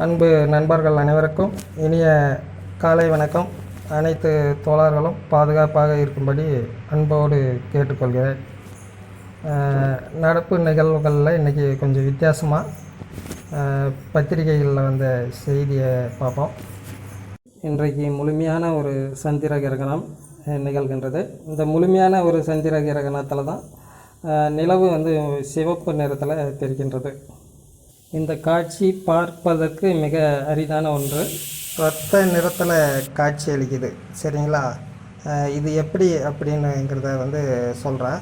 அன்பு நண்பர்கள் அனைவருக்கும் இனிய காலை வணக்கம். அனைத்து தோழர்களும் பாதுகாப்பாக இருக்கும்படி அன்போடு கேட்டுக்கொள்கிறேன். நடப்பு நிகழ்வுகளில் இன்றைக்கி கொஞ்சம் வித்தியாசமாக பத்திரிகைகளில் வந்த செய்தியை பார்ப்போம். இன்றைக்கு முழுமையான ஒரு சந்திர கிரகணம் நிகழ்கின்றது. இந்த முழுமையான ஒரு சந்திர கிரகணத்தில் தான் நிலவு வந்து சிவப்பு நிறத்தில் தெரிகின்றது. இந்த காட்சி பார்ப்பதற்கு மிக அரிதான ஒன்று. ரத்த நிறத்தில் காட்சி அளிக்குது சரிங்களா? இது எப்படி அப்படின்னுங்கிறத வந்து சொல்கிறேன்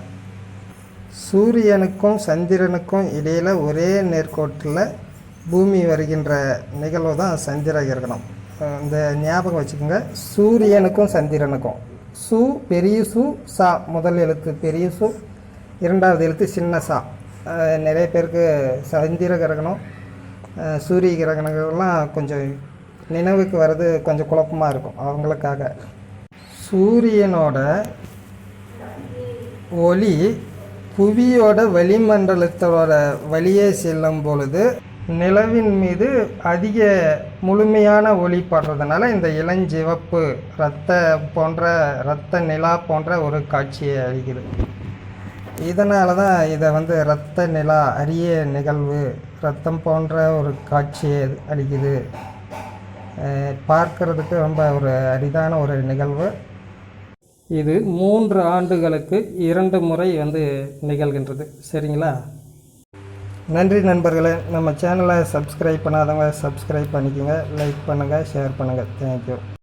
சூரியனுக்கும் சந்திரனுக்கும் இடையில் ஒரே நேர்கோட்டில் பூமி வருகின்ற நிகழ்வு தான் சந்திர கிரகணம். இந்த ஞாபகம் வச்சுக்கோங்க. சூரியனுக்கும் சந்திரனுக்கும். சு பெரிய சு சா. முதல் எழுத்து பெரிய சு இரண்டாவது எழுத்து சின்ன சா. நிறைய பேருக்கு சந்திர கிரகணம் சூரிய கிரகணங்கள்லாம் கொஞ்சம் நினைவுக்கு வர்றது கொஞ்சம் குழப்பமாக இருக்கும் அவங்களுக்காக. சூரியனோட ஒளி புவியோட வளிமண்டலத்தோட வழியே செல்லும் பொழுது நிலவின் மீது அதிக முழுமையான ஒளி படுறதுனால இந்த இளஞ்சிவப்பு இரத்த போன்ற இரத்த நிலா போன்ற ஒரு காட்சியை அளிக்கிறது இதனால தான் இதை வந்து இரத்த நிலா அரிய நிகழ்வு ரத்தம் போன்ற ஒரு காட்சியை அளிக்குது. பார்க்கறதுக்கு ரொம்ப ஒரு அரிதான ஒரு நிகழ்வு. இது மூன்று ஆண்டுகளுக்கு இரண்டு முறை வந்து நிகழ்கின்றது. சரிங்களா? நன்றி நண்பர்களே. நம்ம சேனலை சப்ஸ்கிரைப் பண்ணாதவங்க சப்ஸ்கிரைப் பண்ணிக்கோங்க. லைக் பண்ணுங்கள் ஷேர் பண்ணுங்கள் தேங்க்யூ.